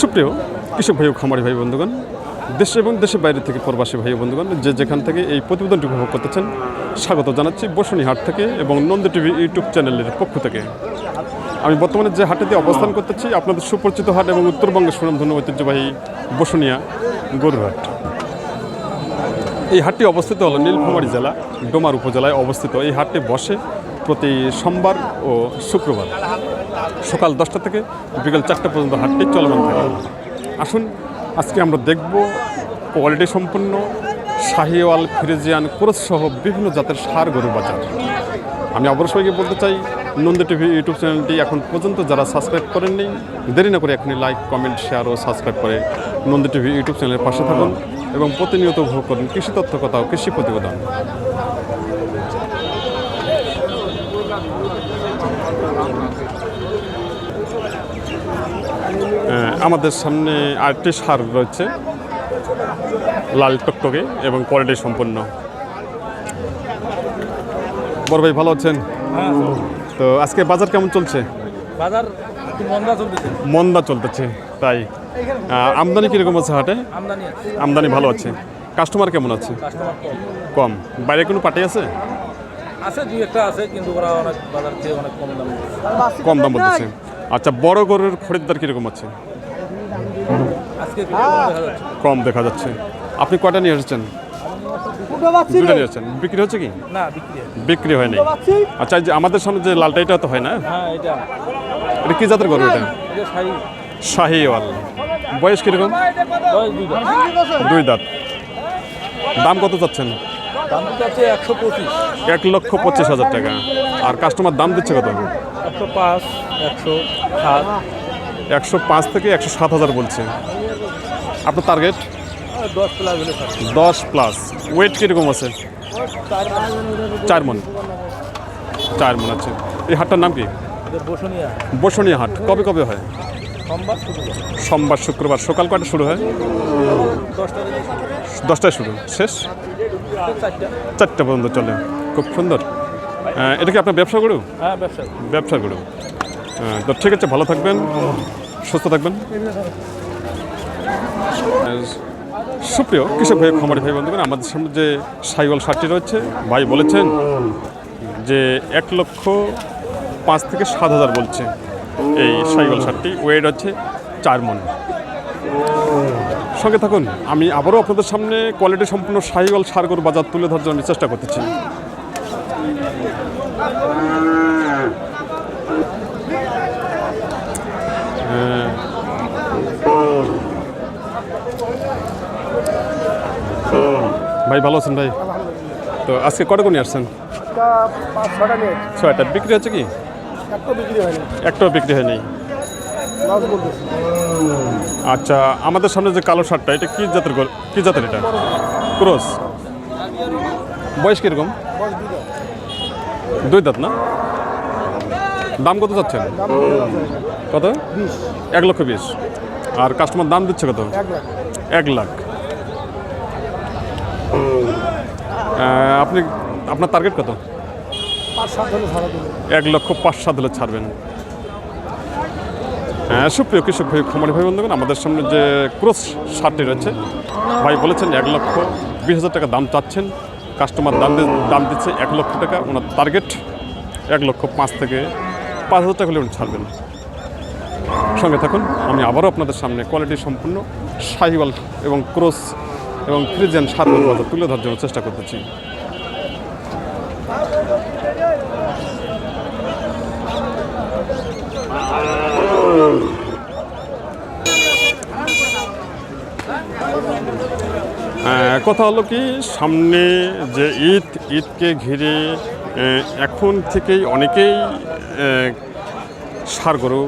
সুপ্রিয় কৃষক ভাই খামারি ভাই বন্ধুগণ, দেশ এবং দেশের বাইরে থেকে প্রবাসী ভাই বন্ধুগণ, যে যেখান থেকে এই প্রতিবেদনটি উপভোগ করতেছেন, স্বাগত জানাচ্ছি বসুনি হাট থেকে এবং নন্দ টিভি ইউটিউব চ্যানেলের পক্ষ থেকে। আমি বর্তমানে যে হাটেতে অবস্থান করতেছি, আপনাদের সুপরিচিত হাট এবং উত্তরবঙ্গের সুনামধন্য ঐতিহ্যবাহী বসুনিয়া গরুরহাট এই হাটটি অবস্থিত হলো নীলফামারী জেলা, ডোমার উপজেলায় অবস্থিত। এই হাটটি বসে প্রতি সোমবার ও শুক্রবার। সকাল দশটা থেকে বিকেল চারটা পর্যন্ত হাটটি চলমান থাকে। আসুন, আজকে আমরা দেখব কোয়ালিটি সম্পন্ন শাহিওয়াল ফ্রিজিয়ান ক্রোস সহ বিভিন্ন জাতের সার গরু বাজার। আমি অবশ্যই বলতে চাই, নন্দ টিভি ইউটিউব চ্যানেলটি এখন পর্যন্ত যারা সাবস্ক্রাইব করেননি, দেরি না করে এখনই লাইক, কমেন্ট, শেয়ার ও সাবস্ক্রাইব করে নন্দ টিভি ইউটিউব চ্যানেলের পাশে থাকুন এবং প্রতিনিয়ত উপভোগ করুন কৃষি তথ্য কথা ও কৃষি প্রতিবেদন। আমাদের সামনে আরেকটি সার রয়েছে লাল টকটকে এবং কোয়ালিটি সম্পন্ন। বড় ভাই ভালো আছেন? তো আজকে বাজার কেমন চলছে? বাজার মন্দা চলতেছে। মন্দা চলতেছে তাই। আমদানি কীরকম আছে হাটে? আমদানি ভালো আছে। কাস্টমার কেমন আছে? কম। বাইরে কোনো পার্টি আছে? আছে দুই একটা আছে কিন্তু ওরা অনেক বাজার থেকে অনেক কম দাম কম দাম বলতেছে। আচ্ছা বড় গরুর খরিদ্দার কীরকম আছে? কম দেখা যাচ্ছে। কম দেখা যাচ্ছে আপনি কয়টা নিয়ে এসেছেন? দুটো নিয়ে এসেছেন। বিক্রি হচ্ছে কি? না বিক্রি হয়নি। আচ্ছা যে আমাদের সামনে যে লালটা এটা তো হয় না? হ্যাঁ এটা। এটা কি জাতের গরু এটা? শাহিওয়াল। বয়স কীরকম? বয়স দুইটা দুই দাঁত। দাম কত চাচ্ছেন? এক লক্ষ পঁচিশ হাজার টাকা। আর কাস্টমার দাম দিচ্ছে কত? একশো পাঁচ একশো সাত। একশো পাঁচ থেকে একশো সাত হাজার বলছে। আপনার টার্গেট দশ প্লাস ওয়েট কীরকম আছে? চার মন। চার মন আছে এই হাটটার নাম কি? বসুনিয়া। হাট। কবে কবে হয়? সোমবার শুক্রবার। সকাল কটা শুরু হয়? দশটা দশটায় শুরু। শেষ? চারটা। পর্যন্ত চলে। খুব সুন্দর। এটা কি আপনার ব্যবসা করু হ্যাঁ ব্যবসা। ব্যবসা করু তো ঠিক আছে, ভালো থাকবেন, সুস্থ থাকবেন। সুপ্রিয় কৃষক ভাই, খামারি ভাই, বন্ধুগণ, আমাদের সামনে যে সাইওয়াল সারটি রয়েছে, ভাই বলেছেন যে এক লক্ষ পাঁচ থেকে সাত হাজার বলছে এই সাইওয়াল সারটি, ওয়েট হচ্ছে চার মন। সঙ্গে থাকুন, আমি আবারও আপনাদের সামনে কোয়ালিটি সম্পূর্ণ সাইওয়াল সারগর বাজার তুলে ধরার জন্য চেষ্টা করতেছি। ভাই, ভালো আছেন ভাই? তো আজকে কটা কোনি আসছেন? ছয়টা। বিক্রি হচ্ছে কি? একটাও বিক্রি হয়নি। আচ্ছা আমাদের সামনে যে কালো শার্টটা এটা কি জাতের? কি জাতের এটা? ক্রস। বয়স কীরকম? দুই দাঁত না? দাম কত আছে কত? এক লক্ষ বিশ। আর কাস্টমার দাম দিচ্ছে কত? এক লাখ এক লাখ আহ, আপনি, আপনার টার্গেট কত? এক লক্ষ পাঁচ সাত হলে ছাড়বেন। হ্যাঁ সুপ্রিয় কৃষক ভাই, খামারি ভাই, বন্ধুগণ, আমাদের সামনে যে ক্রস শার্টটি রয়েছে, ভাই বলেছেন এক লক্ষ বিশ হাজার টাকা দাম চাচ্ছেন। কাস্টমার দাম দাম দিচ্ছে এক লক্ষ টাকা, ওনার টার্গেট এক লক্ষ পাঁচ থেকে পাঁচ হাজার টাকা হলে উনি ছাড়বেন। সঙ্গে থাকুন, আমি আবারও আপনাদের সামনে কোয়ালিটি সম্পূর্ণ শাহিওয়াল এবং ক্রস এবং ফ্রিজেন সার বাজার তুলে ধরার জন্য চেষ্টা করতেছি। কথা হলো কি, সামনে যে ঈদ, ঈদকে ঘিরে এখন থেকেই অনেকেই সার গরু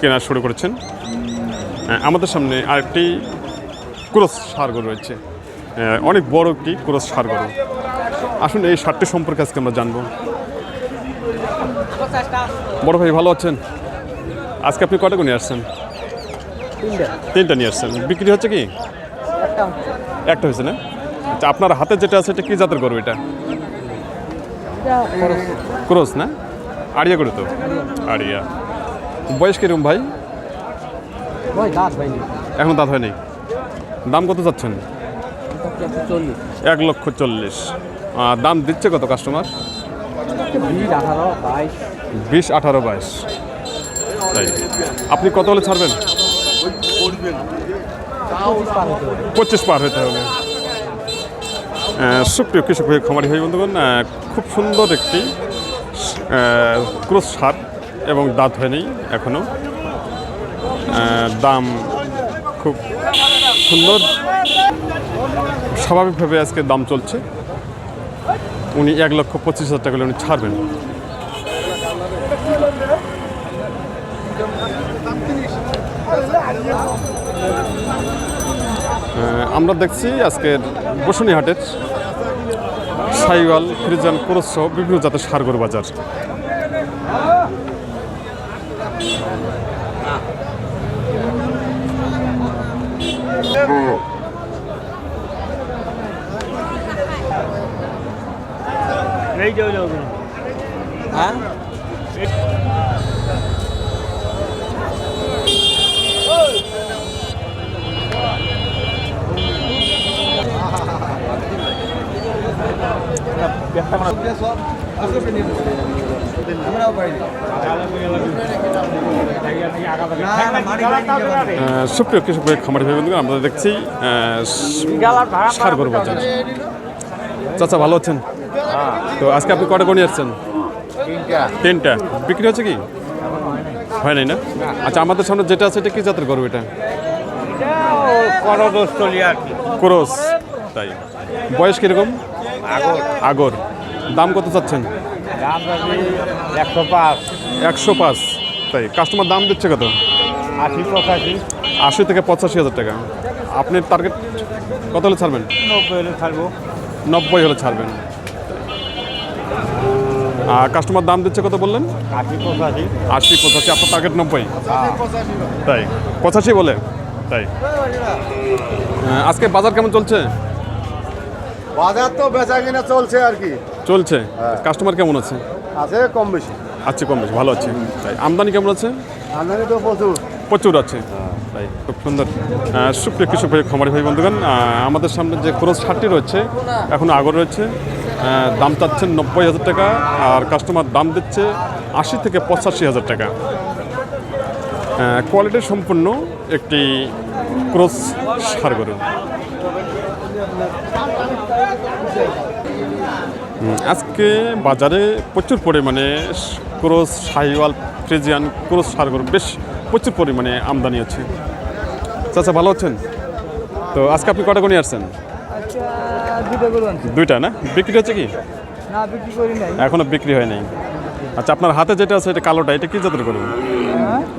কেনা শুরু করেছেন। আমাদের সামনে আরেকটি ক্রস সার গরু রয়েছে অনেক বড় একটি ক্রস সার গরু আসুন এই সারটি সম্পর্কে আজকে আমরা জানব। বড় ভাই ভালো আছেন? আজকে আপনি কটা নিয়ে আসছেন? তিনটে। নিয়ে আসছেন। বিক্রি হচ্ছে কি? একটা হয়েছে না? আচ্ছা আপনার হাতে যেটা আছে এটা কি জাতের গরু এটা? ক্রস। না? আড়িয়া করে তো? আড়িয়া। বয়স কীরকম ভাই? ভাই এখন দাঁত হয়নি? দাম কত চাচ্ছেন? এক লক্ষ চল্লিশ। দাম দিচ্ছে কত কাস্টমার বিশ, আঠারো, বাইশ। তাই। আপনি কত হলে ছাড়বেন? পঁচিশ পার হতে হবে। সুপ্রিয় কৃষক খামারি ভাই, বন্ধুগণ খুব সুন্দর একটি ক্রোস সার এবং দাঁত হয়নি এখনও দাম খুব সুন্দর। স্বাভাবিকভাবে আজকে দাম চলছে। উনি এক লক্ষ পঁচিশ হাজার টাকা উনি ছাড়বেন। আমরা দেখছি আজকের বসুনি হাটের সাইওয়াল, ফ্রিজান সহ বিভিন্ন জাতের সারগর বাজার। হ্যাঁ? সুপ্রিয় কৃষক ভাই খামারি ভাই বন্ধুগণ আমরা দেখছি সারগর বাজার। চাচা ভালো আছেন? তো আজকে আপনি কটা গণি আসছেন তিনটা। বিক্রি হচ্ছে কি? হয় নাই না? আচ্ছা আমাদের সামনে যেটা আছে এটা কি জাতের গরু এটা? ক্রস। তাই। বয়স কীরকম? আগর। আগর। দাম কত চাচ্ছেন? একশো পাঁচ। একশো পাঁচ। তাই কাস্টমার দাম দিচ্ছে কত? আশি পঁচাশি। আশি থেকে পঁচাশি হাজার টাকা। আপনি টার্গেট কত হলে ছাড়বেন? নব্বই হলে ছাড়বো। নব্বই হলে ছাড়বেন। আর কাস্টমার দাম দিচ্ছে কত বললেন? আশি পঁচাশি। আশি পঁচাশি আপনার টার্গেট নব্বই। হ্যাঁ তাই। পঁচাশি বলে? তাই। আজকে বাজার কেমন চলছে? বাজার তো বেচা কিনা চলছে আর কি। চলছে। কাস্টমার কেমন আছে? আছে কম বেশি। আছে কম বেশি ভালো আছে। তাই আমদানি কেমন আছে? আমদানি তো প্রচুর। প্রচুর আছে। তাই। খুব সুন্দর। সুপ্রিয় কৃষক ভাই খামারি ভাই বন্ধুগণ আমাদের সামনে যে ক্রোস শার্টটি রয়েছে এখন আগর রয়েছে দাম চাচ্ছেন নব্বই হাজার টাকা আর কাস্টমার দাম দিচ্ছে আশি থেকে পঁচাশি হাজার টাকা। কোয়ালিটি সম্পূর্ণ একটি ক্রোস সার গরু। আজকে বাজারে প্রচুর পরিমাণে ক্রোস শাহিওয়াল ফ্রিজিয়ান ক্রোস সার গরু। বেশ প্রচুর পরিমাণে আমদানি হচ্ছে। আচ্ছা ভালো আছেন? তো আজকে আপনি কটা নিয়ে আসছেন? দুইটা না? বিক্রি হচ্ছে কি? এখনও বিক্রি হয় নাই। আচ্ছা আপনার হাতে যেটা আছে এটা কালোটা এটা কি জাতের গরু?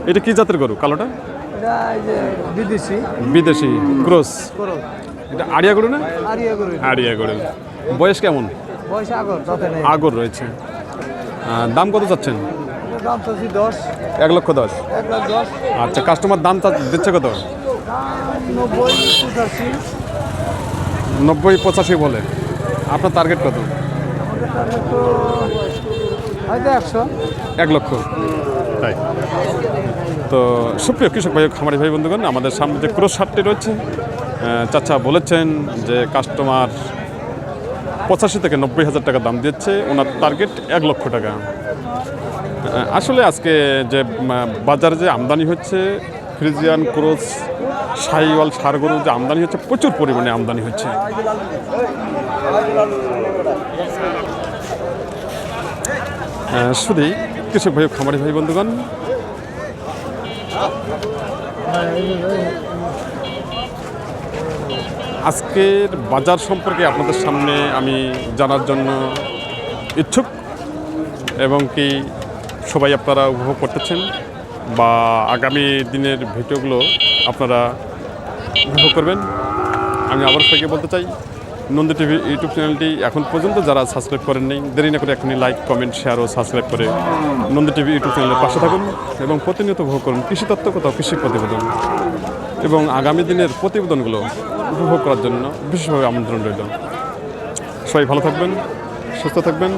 এটা কি জাতের গরু কালোটা? বিদেশি বিদেশি ক্রোস। এটা আড়িয়া গরু না? আড়িয়া গরু। বয়স কেমন? আগর আগর রয়েছে। দাম কত চাচ্ছেন? দাম দশ। এক লক্ষ দশ। এক লাখ দশ। আচ্ছা কাস্টমার দাম দিচ্ছে কত? নব্বই পঁচাশি। নব্বই পঁচাশি বলে। আপনার টার্গেট কত? হয়তো একশো। এক লক্ষ। তাই। তো সুপ্রিয় কৃষক ভাই খামারি ভাই বন্ধুগণ আমাদের সামনে যে ক্রোশ শার্টটি রয়েছে চাচা বলেছেন যে কাস্টমার পঁচাশি থেকে নব্বই হাজার টাকা দাম দিচ্ছে। ওনার টার্গেট এক লক্ষ টাকা। আসলে আজকে যে বাজারে যে আমদানি হচ্ছে, ফ্রিজিয়ান ক্রোস সাইওয়াল সারগরু যে আমদানি হচ্ছে, প্রচুর পরিমাণে আমদানি হচ্ছে। শুধুই কৃষক ভাই, খামারি ভাই, বন্ধুগণ। আজকের বাজার সম্পর্কে আপনাদের সামনে আমি জানার জন্য ইচ্ছুক এবং কি সবাই আপনারা উপভোগ করতেছেন বা আগামী দিনের ভিডিওগুলো আপনারা উপভোগ করবেন। আমি আবার সবাইকে বলতে চাই, নন্দী টিভি ইউটিউব চ্যানেলটি এখন পর্যন্ত যারা সাবস্ক্রাইব করেন নেই, দেরি না করে এখনই লাইক কমেন্ট শেয়ার ও সাবস্ক্রাইব করে নন্দী টিভি ইউটিউব চ্যানেলের পাশে থাকুন এবং প্রতিনিয়ত উপভোগ করুন কৃষি তত্ত্ব কোথাও কৃষি প্রতিবেদন এবং আগামী দিনের প্রতিবেদনগুলো উপভোগ করার জন্য বিশেষভাবে আমন্ত্রণ রইল। সবাই ভালো থাকবেন, সুস্থ থাকবেন।